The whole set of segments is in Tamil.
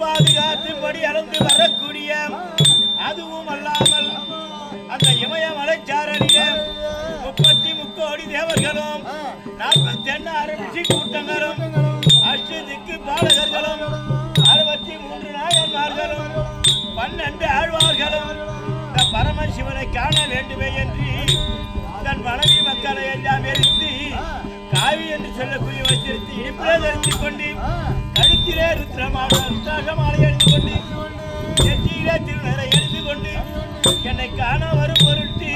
பாதுகாத்துபடி அளந்து வரக்கூடிய அதுவும் அல்லாமல் அந்த இமய மலைச்சாரலிலே முப்பத்தி முக்கோடி தேவர்களும் நாற்பத்தி எண்ணாறு ரிஷி கூட்டங்களும் அஷ்டதிக்கு பாலகர்களும் அறுபத்தி மூன்று நாயன்மார்களும் பன்னெண்டு ஆழ்வார்களும் இந்த பரமசிவனை காண வேண்டுமே என்று தன் மனைவி மக்களை எல்லாம் எரித்து காவி என்று சொல்லக்கூடிய வச்சிருத்து இனிப்பிலே தரித்துக் கொண்டு கழுத்திலே ருத்ரமான ருத்ராக கொண்டு நெற்றியிலே திருநரை அணிந்து கொண்டு என்னை காண வரும் பொருட்டு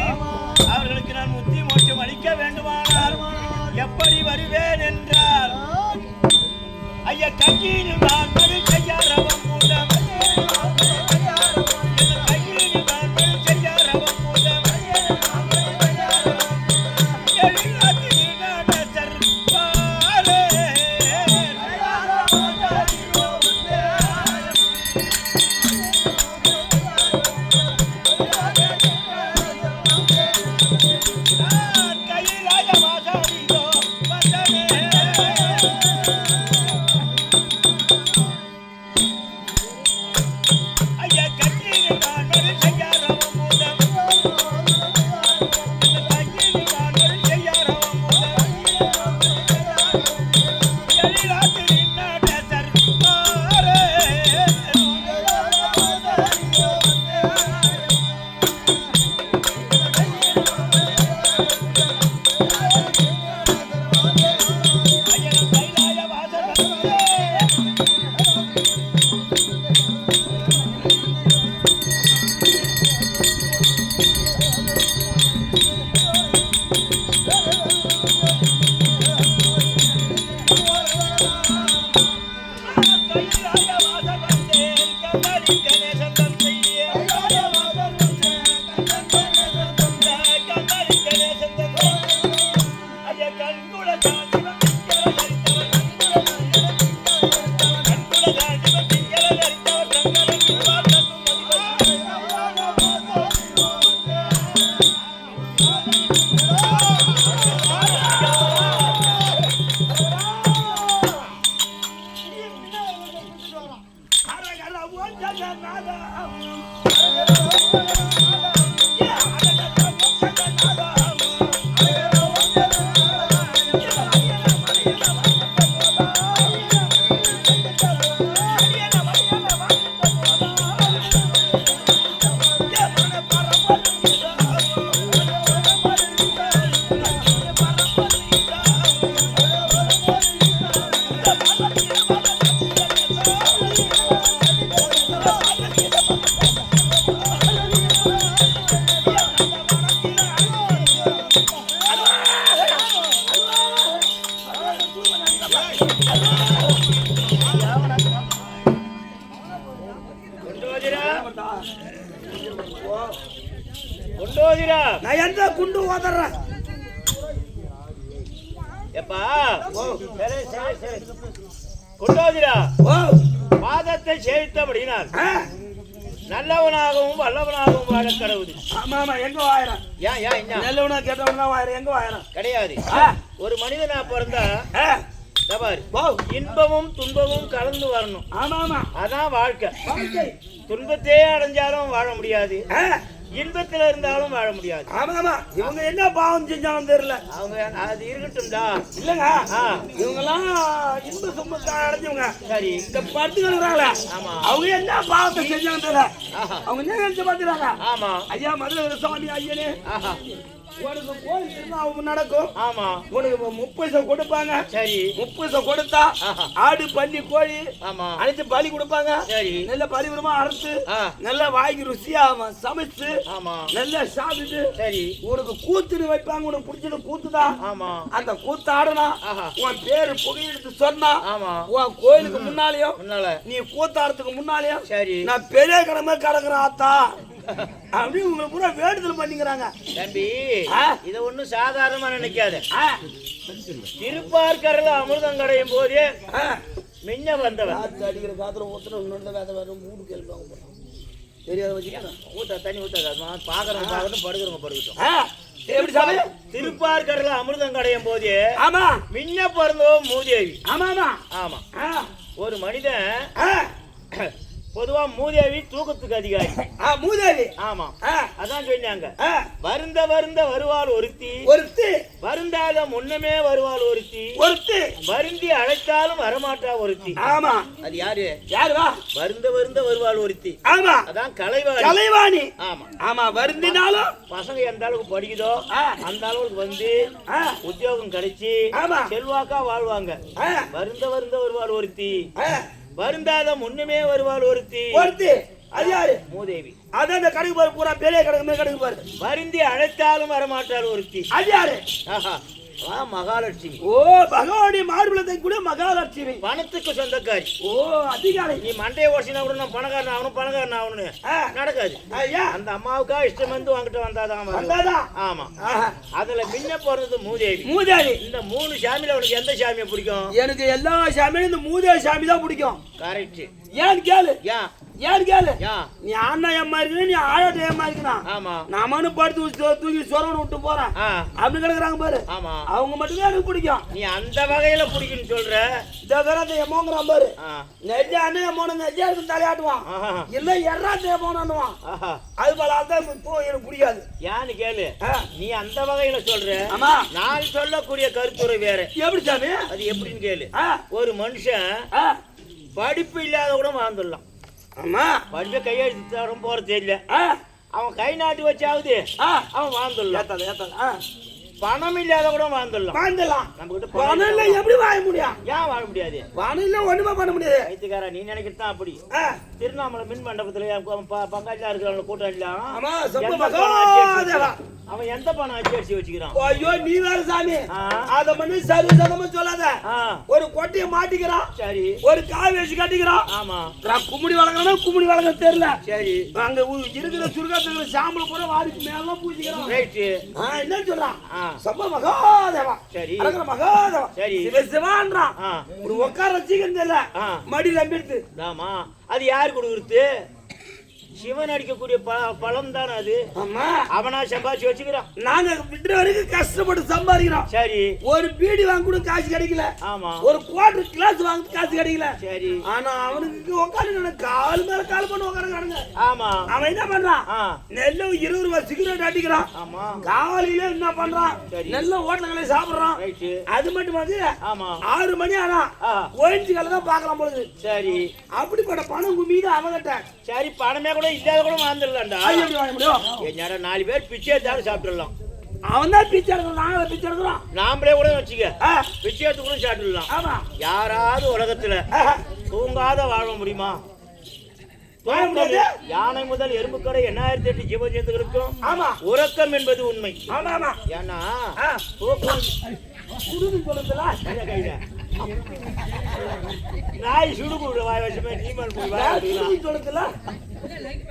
அவர்களுக்கு நான் முத்தி மோட்சம் அளிக்க வேண்டுமானால் எப்படி வருவேன் என்றார் ஐயா கையில் நான் மறு கையாரவம் கொண்டோதிரா ஓதறேன் எப்பா சரி சரி சரி. கொண்டோதிரா பாதத்தை சேவித்தபடினால் நல்லவனாகவும் வல்லவனாகவும் வாழ கடவுது ஆமா ஆமா எங்க வாயிரம் ஏன் ஏன் நல்லவனா கெட்டவனா வாயிரம் எங்க வாயிரம் கிடையாது. ஒரு மனிதனா பிறந்தா ஆ, இதோ பாரு. ஓ. இன்பமும் துன்பமும் கலந்து வரணும். ஆமா ஆமா. அதான் வாழ்க்கை. துன்பத்தையே அடைஞ்சாலும் வாழ முடியாது. இன்பத்துல இருந்தாலும் வாழ முடியாது. ஆமா ஆமா. இவங்க என்ன பாவம் செஞ்சாலும் தெரியல. அவங்க அது இருக்கட்டும்டா. இல்லங்க. ஆ. இவங்க எல்லாம் இன்ப துன்பத்தை அடைஞ்சவங்க. சரி. இந்த படுத்துக்கிறாங்களே ஆமா. அவங்க என்ன பாவத்தை செஞ்சாலும் தெரியல. அவங்க என்ன நினைச்சு பாத்துறாங்க ஆமா. ஐயா மதுரை சுவாமி ஐயனே. உனக்கு கோயில் திருநாவும் நடக்கும். ஆமா. உனக்கு முப்பது கொடுப்பாங்க. சரி. முப்பது கொடுத்தா. ஆடு பன்னி கோழி ஆமா. அனைத்து பலி கொடுப்பாங்க. சரி. நல்ல பரிபுரமா அறுத்து. நல்ல வாய்க்கு ருசியா சமைச்சு ஆமா. நல்ல சாப்பிட்டு சரி. உனக்கு கூத்துன்னு வைப்பாங்க. உனக்கு பிடிச்சது கூத்துதான் ஆமா. அந்த கூத்து ஆடுனா. உன் பேரு புகையெடுத்து சொன்னா ஆமா. உன் கோயிலுக்கு முன்னாலேயும் முன்னால. நீ கூத்தாடுறதுக்கு முன்னாலேயும் சரி. நான் பெரிய கடமை கிடக்குறேன் ஆத்தா. அப்படின்னு உங்களை பூரா வேண்டுதல் பண்ணிக்கிறாங்க. தம்பி. இத ஒண்ணும் சாதாரணமா நினைக்காத. திருப்பார்கரில் அமிர்தம் கடையும் போதே. மின்ன வந்தவன். காத்து அடிக்கிற காத்துல ஊத்துற இன்னொன்று வேத வேற மூடு கேள்வாங்க போறான் தெரியாத வச்சுக்கணும் ஊத்த தண்ணி ஊத்தாது பாக்குறவங்க பாக்கட்டும் படுக்கிறவங்க படுக்கட்டும். எப்படி சாமி? திருப்பார் கடல அமிர்தம் கடையும் போது ஆமா. மின்ன பிறந்தவன் மூதேவி. ஆமா ஆமா. ஆமா. ஒரு மனிதன் பொதுவா மூதேவி தூக்கத்துக்கு அதிகாரி. மூதேவி. ஆமா. அதான் சொன்னாங்க. வருந்த வருந்த வருவாள் ஒருத்தி. ஒருத்தி. வருந்தாத முன்னமே வருவாள் ஒருத்தி. ஒருத்தி. வருந்தி அழைத்தாலும் வரமாட்டா ஒருத்தி. ஆமா. அது யாரு? யாரு வா? வருந்த வருந்த வருவாள் ஒருத்தி. ஆமா. அதான் கலைவாணி. கலைவாணி. ஆமா. ஆமா வருந்தினாலும். பசங்க எந்த அளவுக்கு படிக்குதோ அந்த அளவுக்கு வந்து உத்தியோகம் கிடைச்சி. செல்வாக்கா வாழ்வாங்க. வருந்த வருந்த வருவாள் ஒருத்தி. வருந்தாத முன்னமே வருவாள் ஒருத்தி. ஒருத்தி. அது யாரு? மூதேவி. அதான் இந்த கடைக்கு பாரு பூரா பெரிய கடைக்கு மேல கடைக்கு பாரு. வருந்தி அழைத்தாலும் வரமாட்டாள் ஒருத்தி. அது யாரு? மகாலட்சுமி. ஓ பகவானுடைய மார்பலத்தை கூட மகாலட்சுமி. பணத்துக்கு சொந்தக்காரி. ஓ அதிகாலை நீ மண்டையை ஓசினா கூட நான் பணக்காரன் ஆகணும் பணக்காரன் ஆகணும்னு. நடக்காது. அந்த அம்மாவுக்கா இஷ்டம் வந்து வாங்கிட்டு வந்தாதான். வந்தாதான் ஆமா. அதுல மின்ன போறது மூதேவி. மூதேவி. இந்த மூணு சாமியில உனக்கு எந்த சாமியை பிடிக்கும்? எனக்கு எல்லா சாமியும் இந்த மூதேவி சாமி தான் பிடிக்கும். கரெக்ட் ஏன்னு கேளு? ஏன்? ஏன்னு கேளு? ஏன் நீ அண்ணன் ஏமா இருக்கணும் நீ ஆயாட்ட ஏமா நான் மனு படுத்து தூக்கி சொரவனை விட்டு போறேன். ஆ. அப்படி கிடக்குறாங்க பாரு. ஆமா. அவங்க மட்டும்தான் எனக்கு பிடிக்கும். நீ அந்த வகையில பிடிக்குன்னு சொல்ற? இந்த எமோங்கிறான் பாரு. நெஜ அண்ணன் எமோன நெஜா இருக்கு தலையாட்டுவான். இல்ல எறாத்த எமோனுவான். அது போல அதான் எனக்கு பிடிக்காது ஏன்னு கேளு. நீ அந்த வகையில சொல்ற. ஆமா. நான் சொல்லக்கூடிய கருத்துரை வேற. எப்படி சாமி? அது எப்படின்னு கேளு. ஒரு மனுஷன் படிப்பு இல்லாத கூட வாழ்ந்துடலாம். ஆமா. படிப்பை கையெழுத்து தர போறது தெரியல. ஆ, அவன் கை நாட்டி வச்சாவது ஆ, அவன் வாழ்ந்துடலாம். ஏத்தாத, ஏத்தாத, ஆ. பணம் இல்லாத கூட வாழ்ந்துடலாம். வாழ்ந்துடலாம். நம்ம கிட்ட பணம் இல்ல. இல்ல. எப்படி வாழ முடியும்? ஏன் வாழ முடியாது? பணம் இல்ல ஒண்ணுமே பண்ண முடியாது. ரைத்துக்காரா நீ நினைக்கிறது தான் அப்படி. திருவண்ணாமலை மின் மண்டபத்துல பங்காளியா இருக்கிறவங்க கூட்டம் இல்லாம அவன் எந்த பணம் அடிச்சு அடிச்சு வச்சுக்கிறான்? ஐயோ நீ வேற சாமி. அத பண்ணி சரி சதமா சொல்லாத. ஒரு கொட்டையை மாட்டிக்கிறான். சரி. ஒரு காய் வச்சு கட்டிக்கிறான். ஆமா. நான் கும்மிடி வளர்க்கணும் கும்மிடி வளர்க்க தெரியல. சரி. அங்க இருக்கிற சுருக்கத்துல சாம்பல் கூட வாடிக்கு மேல பூசிக்கிறான். ரைட்டு. ஆ, என்ன சொல்றான்? சம்ப மகாதேவா. சரி. அழகிற மகாதேவா. சரி. சிவ சிவான்றான். ஒரு உட்கார வச்சுக்கிறது தெரியல. ஆ. மடி நம்பிடுது ஆமா அது யார் கொடுக்குறது? சிவன் அடிக்கக்கூடிய பழம் தானே அது? ஆமா. அவனா சம்பாதிச்சு வச்சுக்கிறான். நாங்க விட்டுற வரைக்கும் கஷ்டப்பட்டு சம்பாதிக்கிறோம். சரி. ஒரு பீடி வாங்க கூட காசு கிடைக்கல. ஆமா. ஒரு குவார்டர் கிளாஸ் வாங்க காசு கிடைக்கல. சரி. ஆனா அவனுக்கு உட்காந்து கால் மேல கால் பண்ணி உட்காருங்க ஆமா. அவன் என்ன பண்றான்? நெல்ல இருபது ரூபாய் சிகரெட் அடிக்கிறான். ஆமா. காலையில என்ன பண்றான். நல்ல ஹோட்டல்களை சாப்பிடுறான். அது மட்டும் வந்து ஆமா. ஆறு மணி ஆனா ஓயின்ஸுகளை தான் பார்க்கலாம் பொழுது. சரி. அப்படிப்பட்ட பணம் குமிது அவங்கிட்ட சரி பணமே கூட இல்லாத கூட வாழ்ந்துடலாம்டா. என்னடா நாலு பேர் பிச்சை எடுத்தாலும் சாப்பிட்டுடலாம். அவன் தான் பிச்சை எடுக்கிறான் நாங்கள பிச்சை எடுக்கிறோம் நாமளே கூட வச்சுக்க. பிச்சை எடுத்து கூட சாப்பிட்டுடலாம். ஆமா. யாராவது உலகத்துல. தூங்காத வாழ முடியுமா. யானை முதல் எறும்பு கடை எண்ணாயிரத்தி எட்டு ஜீவஜந்துகளுக்கும் ஆமா. உறக்கம் என்பது உண்மை. ஆமா ஆமா. ஏன்னா நாய் சுடுகுடு வாய் வச்சமே டீ மேல் போய் வாய்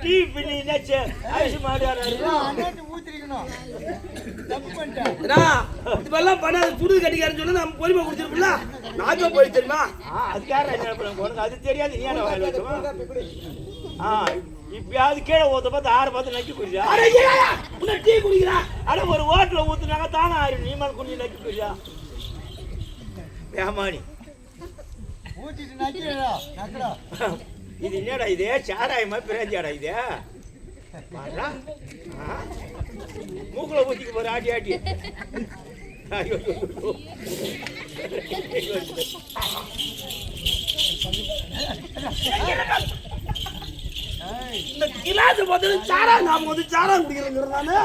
டீ பின்னி என்னாச்சு? அரிசி மாடு இதெல்லாம் பண்ணாத சுடுது கட்டிக்காரன்னு சொல்லி நம்ம பொறுமை குடிச்சிருப்போம்ல. நாக்க போய் தெரியுமா? அதுக்காக என்ன பண்ணுங்க உனக்கு அது தெரியாது நீ என்ன வாயில் வச்சோமா ஆ இப்பயாவது கீழே ஊத்த பார்த்து ஆறு பார்த்து நக்கி குடிச்சா? அட டீ குடிக்கிறா? அட ஒரு ஓட்டில் ஊத்துனாங்க தானே ஆயிரும். நீ மேல நக்கி குடிச்சா? ஏமாணி இது என்னடா இது? சாராயமா பிராஞ்சாடா இது? மூக்குல ஊத்திக்க போற ஆட்டி ஆட்டி. இந்த கிளாஸ் பார்த்து சாரா நாம வந்து சாரா குடிக்கிறோங்கிறது நானு.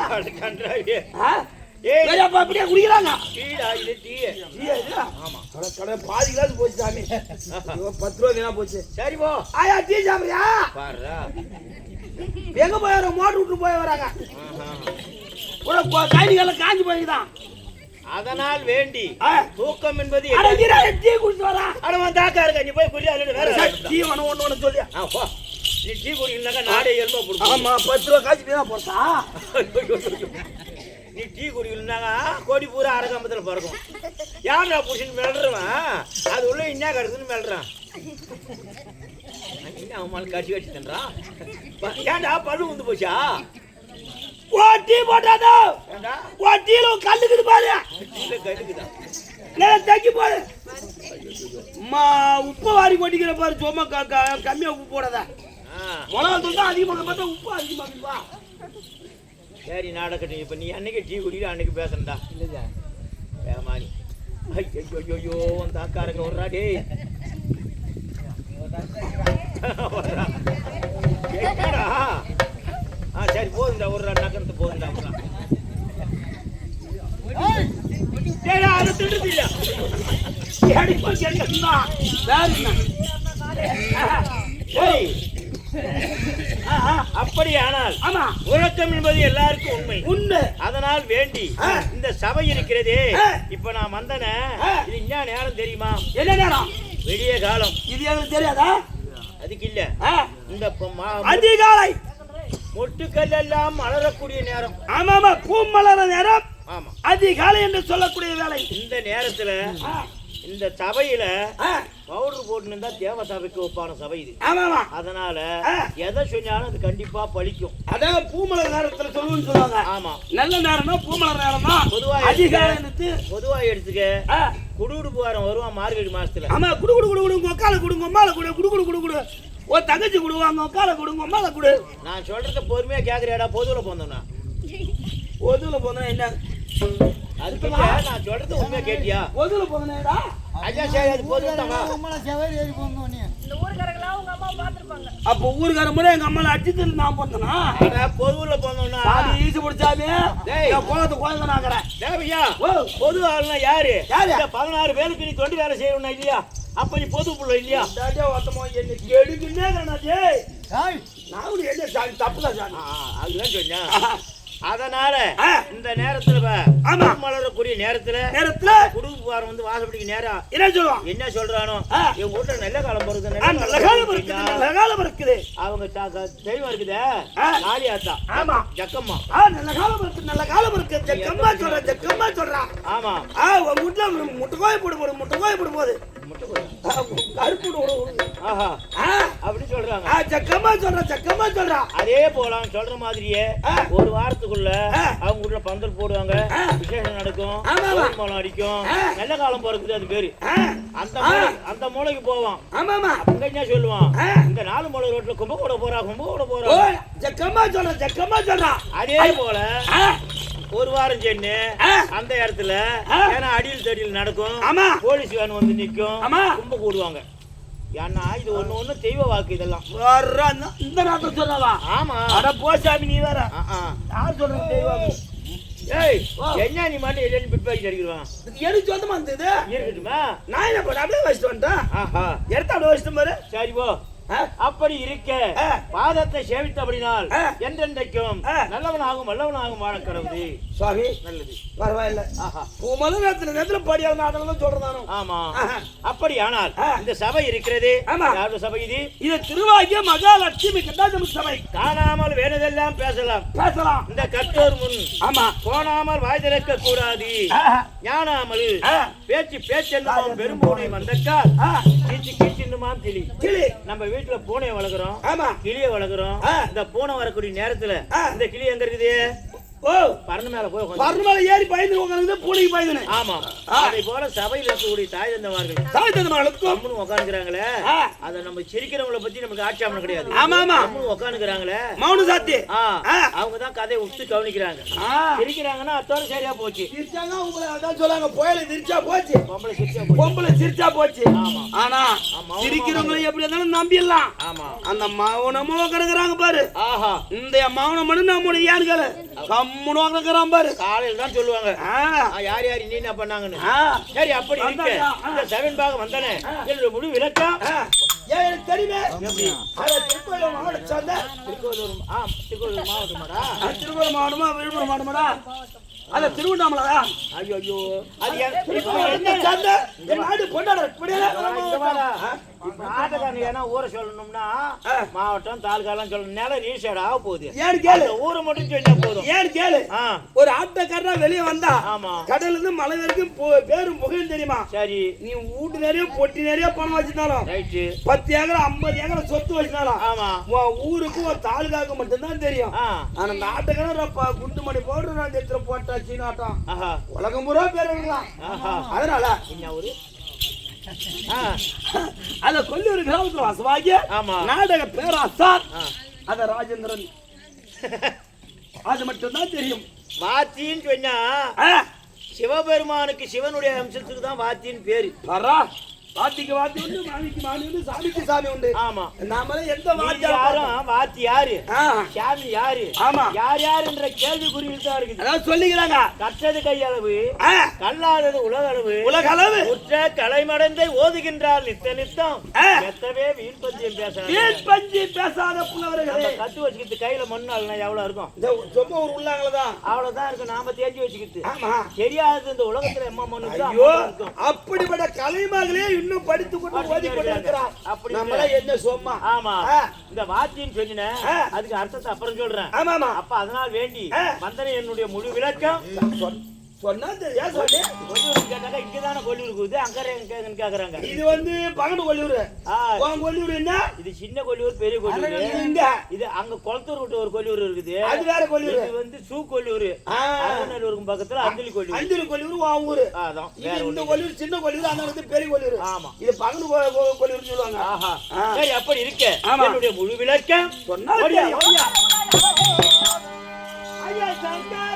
அப்படியே குடிக்கிறாங்க. பாதி கிளாஸ் போச்சு சாமி. பத்து ரூபா வீணா போச்சு. சரி போ. ஆயா டீ சாப்பிடுறியா? எங்க போய் வர மோட்டர் விட்டு போய் வராங்க கைதிகள் காஞ்சி போய்தான் அதனால் வேண்டி. தூக்கம் என்பது டீ குடிச்சு வரா அடவன் தாக்கா இருக்க? நீ போய் குடி அல்லது வேற டீ வேணும் ஒண்ணு ஒண்ணு சொல்லியா. நீ டீ குடிக்கலனாக்கா நாடே எலும்பா ஆமா பத்து ரூபா காய்ச்சி போட்டா நீ டீ குடிக்கலனாக்கா கோடி பூரா அரகம்பத்துல பிறக்கும். யாரா புருஷன் மிளறவன் அது உள்ள என்ன கிடக்குன்னு என்ன அவன் கடிச்சு கடிச்சு தன்றான் ஏன்டா பல்லு வந்து போச்சா? ஓ டீ போட்டாதோ? ஏண்டா? ஓ டீல கல்லுக்குது? பாரு நான் தக்கி போடு அம்மா உப்பு வாரி கொட்டிக்கிற பாரு சும்மா க- க- கம்மியா உப்பு போடாத. மிளகா தூள் தான் அதிகமாக பார்த்தா உப்பு அதிகமாகுதுப்பா சரி நாடகட்டும் இப்போ நீ அன்னைக்கு டீ குடிக்கிற அன்னைக்கு பேசுறா ஏமானி ஐயோ ஐயோ அந்த அக்காரங்க வர்றா. என்னடா ஆ சரி போதுண்டா ஒரு நக்கத்து போதுண்டா வேற அப்படியானால் ஆமா. உறக்கம் என்பது எல்லாருக்கும் உண்மை. உண்மை. அதனால் வேண்டி. இந்த சபை இருக்கிறதே. இப்ப நான் வந்தனே. இது என்ன நேரம் தெரியுமா? என்ன நேரம்? விடிய காலம். இது எனக்கு தெரியாதா? அதுக்கு இல்ல. இந்த அதிகாலை. மொட்டுக்கள் எல்லாம் மலரக்கூடிய நேரம். ஆமா ஆமா பூ மலர நேரம். ஆமா. அதிகாலை என்று சொல்லக்கூடிய வேலை. இந்த நேரத்துல இந்த சபையில பவுடர் போட்டு இருந்தா தேவ சபைக்கு ஒப்பான சபை இது. அதனால. எதை சொன்னாலும் அது கண்டிப்பா பலிக்கும் அதான் பூ மலர் நேரத்துல சொல்லுன்னு சொல்லுவாங்க. ஆமா. நல்ல நேரம்னா பூ மலர் நேரம் தான் பொதுவா அதிகாலை பொதுவா எடுத்துக்க குடுகுடுப்பு வாரம் வருவான் மார்கழி மாசத்துல? ஆமா குடு குடு குடு குடு உங்க அக்கால குடு அம்மால குடு குடு ஓ தங்கச்சி குடு உங்க அக்கால குடு உங்க அம்மால குடு. நான் சொல்றத பொறுமையா கேக்குறியாடா பொதுவுல போந்தோம்னா ஒதுல போனா என்ன? அதுக்கு நான் சொல்றது உண்மையா கேட்டியா? ஒதுல போனேடா ஐயா சரி அது போதும் இந்த ஊருக்காரங்களா உங்க அம்மா பார்த்துருப்பாங்க. அப்ப ஊருக்கார முறை எங்க அம்மால அடிச்சு நான் போனேனா? பொதுவுல போனோம்னா சாமி ஈசு பிடிச்சாமி டேய். நான் குழந்தை குழந்தை நாக்கிறேன் தேவையா ஓ. பொது ஆளுனா யாரு? யாரு? இந்த பதினாறு பேருக்கு நீ தொண்டு வேலை செய்யணும் இல்லையா? அப்ப நீ பொது புள்ள இல்லையா? டாடா ஒருத்தமோ என்ன கெடுக்குன்னே கண்ணாஜி நான் உனக்கு என்ன சாமி தப்புதான் சாமி. அதுதான் சொன்னேன். அதனால. இந்த நேரத்துல ஆமா. மலரக்கூடிய நேரத்துல நேரத்துல குடும்பக்காரன் வந்து வாசப்படிக்கு நேரம் என்ன சொல்லுவான்? என்ன சொல்றானோ. என் வீட்டுல நல்ல காலம் பிறகு ஆ, நல்ல காலம் இருக்குது நல்ல காலம் இருக்குது அவங்க தெய்வம் இருக்குதே. காளியாத்தா. ஆமா. ஜக்கம்மா. நல்ல காலம் இருக்கு நல்ல காலம் இருக்கு ஜக்கம்மா சொல்ற ஜக்கம்மா சொல்றா. ஆமா. உன் வீட்டுல முட்டைக்கோய் போடு போடு முட்டைக்கோய் போடு போது முட்டை கொடு. ஆ, கருப்பு அப்படி சொல்றாங்க. ஆ ஜக்கம்மா சொல்ற ஜக்கம்மா சொல்றா. அதே போல சொல்ற மாதிரியே. ஒரு வாரத்துக்குள்ள. அவங்க வீட்டுல பந்தல் போடுவாங்க. விசேஷம் நடக்கும். மேளம் அடிக்கும். நல்ல காலம் பிறக்குது அது பேரு. அந்த அந்த மூளைக்கு போவான். ஆமாமா அங்க என்ன சொல்லுவான். இந்த நாலு மூலை ரோட்ல கும்ப கூட போறா. கும்ப கூட போறா ஜக்கம்மா சொல்ற. அதே போல ஒரு வாரம் சென்னு. அந்த இடத்துல. ஏன்னா அடியில் தடியில் நடக்கும். ஆமா. போலீஸ் வேன் வந்து நிக்கும் ஆமா. கும்ப கூடுவாங்க. ஏன்னா இது ஒண்ணு ஒண்ணு தெய்வ வாக்கு இதெல்லாம். இந்த- நேரத்துல சொல்றவா ஆமா. அட போ சாமி நீ வேற. யார் சொல்றது தெய்வம் ஏய் ஓ. என்ன நீ இல்லைன்னு பிட்பாக்கி அடிக்கிறான் எனக்கு சொந்தமா இருந்தது இருக்கட்டுமா? நான் என்ன பண்ண அப்படியே வச்சுட்டு வந்துட்டேன். எடுத்து அப்படியே வச்சுட்டு பாரு. சரி போ. அப்படி இருக்க. பாதத்தை சேவித்தபடினால். என்றென்றைக்கும். நல்லவனாகும் வல்லவனாகும் வாழ கடவுது சுவாமி நல்லது. பரவாயில்ல. ஆஹா. உமது நேரத்துல நேரத்துல படியால் நான் அதெல்லாம் சொல்றேன் நானும் ஆமா. ஆஹா. அப்படியானால் ஆ. இந்த சபை இருக்கிறது. ஆமா. யாருடைய சபை இது? இது திருவாகிய மகாலட்சுமி கட்டாஜம் சபை. காணாமல் வேணுதெல்லாம் பேசலாம். பேசலாம். இந்த கற்றோர் முன் ஆமா. போனாமல் வாய் திறக்க கூடாது. ஞானாமல் ஆ. பேச்சு பேச்சென்னுமாம் பெரும்பூனை வந்தக்கால் கீச்சுன்னுமாம் கிளி கிளி நம்ம வீட்டுல பூனையை வளர்க்குறோம் ஆமா. கிளியை வளர்க்குறோம். இந்த பூனை வரக்கூடிய நேரத்துல. இந்த கிளி எங்க இருக்குது? ஓ பறந்து மேல போய் ஏறி பயந்து உட்காந்து பூனைக்கு பயந்துனே ஆமா. ஆ. அதை போல சபையில் இருக்கக்கூடிய தாய் தந்தமார்கள் சாமி தந்தமாளுக்கும் கம்முன்னு உட்காந்துக்கிறாங்களே. அதை நம்ம சிரிக்கிறவங்கள பத்தி நமக்கு கிடையாது. ஆமா ஆமா. கம்முன்னு உட்காந்துக்கிறாங்களே மௌன சாத்தி. அவங்க தான் கதையை உத்து கவனிக்கிறாங்க. சிரிக்கிறாங்கன்னா அத்தோட சரியா போச்சு. சிரிச்சாங்க உங்களை அதான் சொல்லாங்க புயல சிரிச்சா போச்சு. பொம்பளை சிரிச்சா பொம்பளை சிரிச்சா போச்சு. ஆமா. ஆனா. சிரிக்கிறவங்களை எப்படி இருந்தாலும் நம்பிடலாம். ஆமா. அந்த மௌனமோ கிடக்குறாங்க பாரு. ஆஹா. இந்த மௌனம் மட்டும் நம்முடைய ஏன்னு கேளு கம்முனு கிடக்குறான் பாரு. காலையில தான் சொல்லுவாங்க. யார் யார் நீ என்ன பண்ணாங்கன்னு? சரி அப்படி இருக்க. செவன் பாகம் வந்தானே. என்னோட முழு விளக்கம். எனக்கு தெரியுமே? எப்படி அத திருக்கோயில மாவட்டம் சார்ந்த திருக்கோவிலூர் ஆ திருக்கோவிலூர் மாவட்டமாடா? ஆ, திருக்கோயில் மாவட்டமா விழுப்புரம் மாவட்டமாடா? அத திருவண்ணாமலையா ஐயோ ஐயோ. அது என்ன? சார்ந்த என் நாடு கொண்டாட இங்க ஊரை சொல்லணும்னா. மாவட்டம் தாலுகாலாம் சொல்லணும். நிலம் ரீசேட் ஆக போகுது. ஏன்னு கேளு. ஊரை மட்டும் சொன்னா போதும் ஏன்னு கேளு. ஒரு ஆட்டக்காரனா வெளியே வந்தா ஆமா. கடல்ல இருந்து மலை வரைக்கும் போ- பேரும் புகையும் தெரியுமா? சரி. நீ வீட்டு நிறைய பொட்டி நிறைய பணம் வச்சிருந்தாலும் பத்து ஏக்கர் ஐம்பது ஏக்கர் சொத்து வச்சிருந்தாலும் ஆமா. உன் ஊருக்கு ஒரு தாலுகாவுக்கு மட்டும்தான் தெரியும். ஆனா இந்த ஆட்டக்காரன் குண்டு மணி போட்டு நான் எத்தனை போட்டா சீனாட்டம். ஆஹா. உலகம் பூரா பேர் அதனால என்ன ஆ அத கொல்லூர் கிராமத்துல ஆமா. நாடக பேராசார். அத ராஜேந்திரன். அது மட்டும்தான் தெரியும். வாத்தின்னு சொன்னா சிவபெருமானுக்கு சிவனுடைய அம்சத்துக்கு தான் வாத்தின்னு பேரு. வரா. வாத்திக்கு வாத்தி உண்டு மாணிக்கு மாணி உண்டு சாமிக்கு சாமி உண்டு. ஆமா. நாமளே எந்த வாத்தியா யாரும் வாத்தி யாரு? சாமி யாரு? ஆமா. யார் யாருன்ற கேள்விக்குறியில் தான் இருக்குது. அதான் சொல்லிக்கிறாங்க கற்றது கையளவு கல்லாதது உலக அளவு உலக அளவு உற்ற கலைமடந்தை ஓதுகின்றார் நித்த நித்தம். எத்தவே வீண் பஞ்சியம் பேசுறாங்க வீண் பஞ்சு பேசாத புலவர்களே கத்து வச்சுக்கிட்டு கையில மண்ணு அள்ளனா எவ்வளவு இருக்கும்? சும்மா ஒரு உள்ளாங்களதான் அவ்வளவுதான் இருக்கும். நாம தேஞ்சு வச்சுக்கிட்டு. ஆமா. தெரியாது இந்த உலகத்துல எம்மா மண்ணு ஐயோ அப்படிப்பட்ட கலைமகளே இன்னும் படித்து கொண்டு ஓதி கொண்டு இருக்கிறான் அப்படி நம்மள என்ன சும்மா? ஆமா. இந்த வாத்தின்னு சொன்னினேன் ஆ. அதுக்கு அர்த்தத்தை அப்புறம் சொல்றேன். ஆமாமா. அப்ப அதனால் வேண்டி. வந்தன என்னுடைய முழு விளக்கம். சொன்னா கொல்லூர் கேட்டாக்கா இங்கதானே கொல்லூர் இருக்குது. அங்க எங்க கேக்குறாங்க. இது வந்து பகண்டு கொல்லூர். உன் கொல்லூர் என்ன? இது சின்ன கொல்லூர் பெரிய கொல்லூர். இங்க. இது அங்க குளத்தூர் விட்டு ஒரு கொல்லூர் இருக்குது. அது வேற கொல்லூர். இது வந்து சூ கொல்லூர். அரநல்லூருக்கு பக்கத்துல கொல்லூர். அஞ்சலி கொல்லூர் உன் ஊரு. அதான். இந்த கொல்லூர் சின்ன கொல்லூர் அந்த வந்து பெரிய கொல்லூர். ஆமா. இது பகண்டு கொல்லூர் சொல்லுவாங்க. ஆஹா. சரி அப்படி இருக்க. ஆமா. என்னுடைய முழு விளக்கம் சொன்னா. ஐயா, சங்கர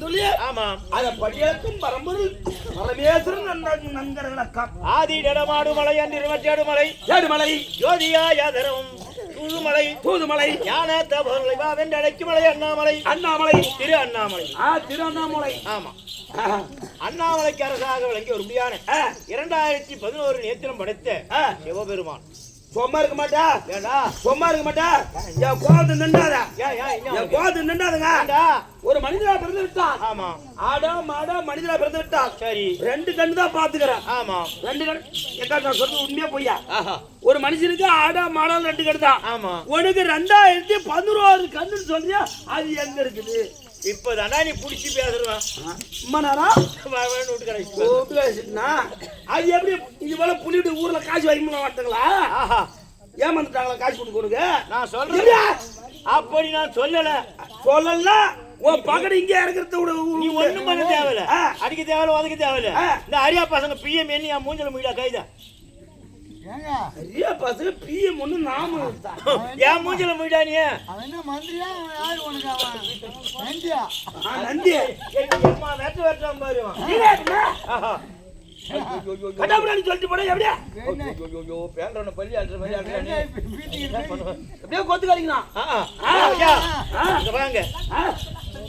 சொல்லி, ஆமா. அதை பரம்பொருள். பரமேஸ்வரன். ஆதி நடமாடு மலை அன்று இருபத்தேடு மலை. ஏடுமலை, ஜோதியா தூதுமலை தூதுமலை, ஞான தபோலை வா வென்றடைக்கும் மலை அண்ணாமலை. அண்ணாமலை, திரு அண்ணாமலை. ஆ, திருவண்ணாமலை. ஆமா. அண்ணாமலைக்கு அரசாக விளங்கிய ஒரு முடியான இரண்டாயிரத்தி பதினோரு நேத்திரம் படைத்த சிவபெருமான். சும்மா இருக்க மாட்டா. ஏண்டா? சும்மா இருக்க மாட்டா. என் கோபத்தை நின்றாத என்? கோபத்தை நின்றாதுங்க ஒரு மனிதனா பிறந்து விட்டான். ஆமா. ஆடா மாடா மனிதனா பிறந்து விட்டான். சரி. ரெண்டு கண்ணு தான் பாத்துக்கிறேன் ஆமா. ரெண்டு கண் எக்கா நான் சொல்றது உண்மையா பொய்யா? ஒரு மனுஷனுக்கு ஆடா மாடா ரெண்டு கண்ணு தான். ஆமா. உனக்கு ரெண்டாயிரத்தி பதினோரு கண்ணுன்னு சொல்றியா? அது எங்க இருக்குது? இப்பதாண்டா நீ புடிச்சு விட்டு கடைசி அது எப்படி இது போல புள்ளிட்டு ஊர்ல காசு வாங்கி மாட்டாங்களா ஏமாந்துட்டாங்களா காசு கொடுக்க கொடுக்க நான் சொல்றேன்? அப்படி நான் சொல்லல. சொல்லலாம் உன் பகடு இங்கே இருக்கிறத விட நீ ஒண்ணும் பண்ண தேவையில்ல. அடிக்க தேவையில்ல உதக்க தேவையில்ல. இந்த அரியா பசங்க பிஎம் என்ன என் மூஞ்சல முடியல கைதா பெரிய பசங்க பிஎம் ஒண்ணு நாம என் மூஞ்சல முடியா நீ? அவன் என்ன மந்திரியா? யாரு உனக்கு அவன்? நந்தியா? வெட்ட வெட்டாம. கட்டாபுராணி சொல்லிட்டு போட எப்படியா? ஐயோ, பேண்டவனை பள்ளி நீ. வீட்டுக்கு போய் எப்படியோ கொத்து கழிக்கணும் ஆ, ஆ. ஐயா, ஆ. இங்க வாங்க.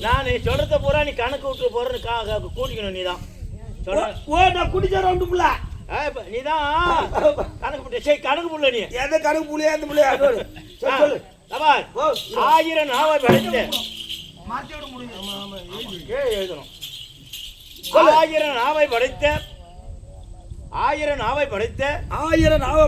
நான் சொல்றத பூரா நீ கணக்கு விட்டு போறேன்னு கூட்டிக்கணும் நீதான். சொல்றேன். ஓ நான் குடிச்ச ரவுண்டு புள்ள. கணக்கு போட்டு சரி கணக்கு புள்ள நீ. எந்த கணக்கு புள்ளையா அந்த புள்ளையா? சொல்லு சொல்லு, ஆயிரம் நாவை படைத்த மாத்தி விட முடியும் ஏ எழுதணும். ஆயிரம் நாவை படைத்த ஆயிரம் நாவை படைத்த ஆயிரம் நாவ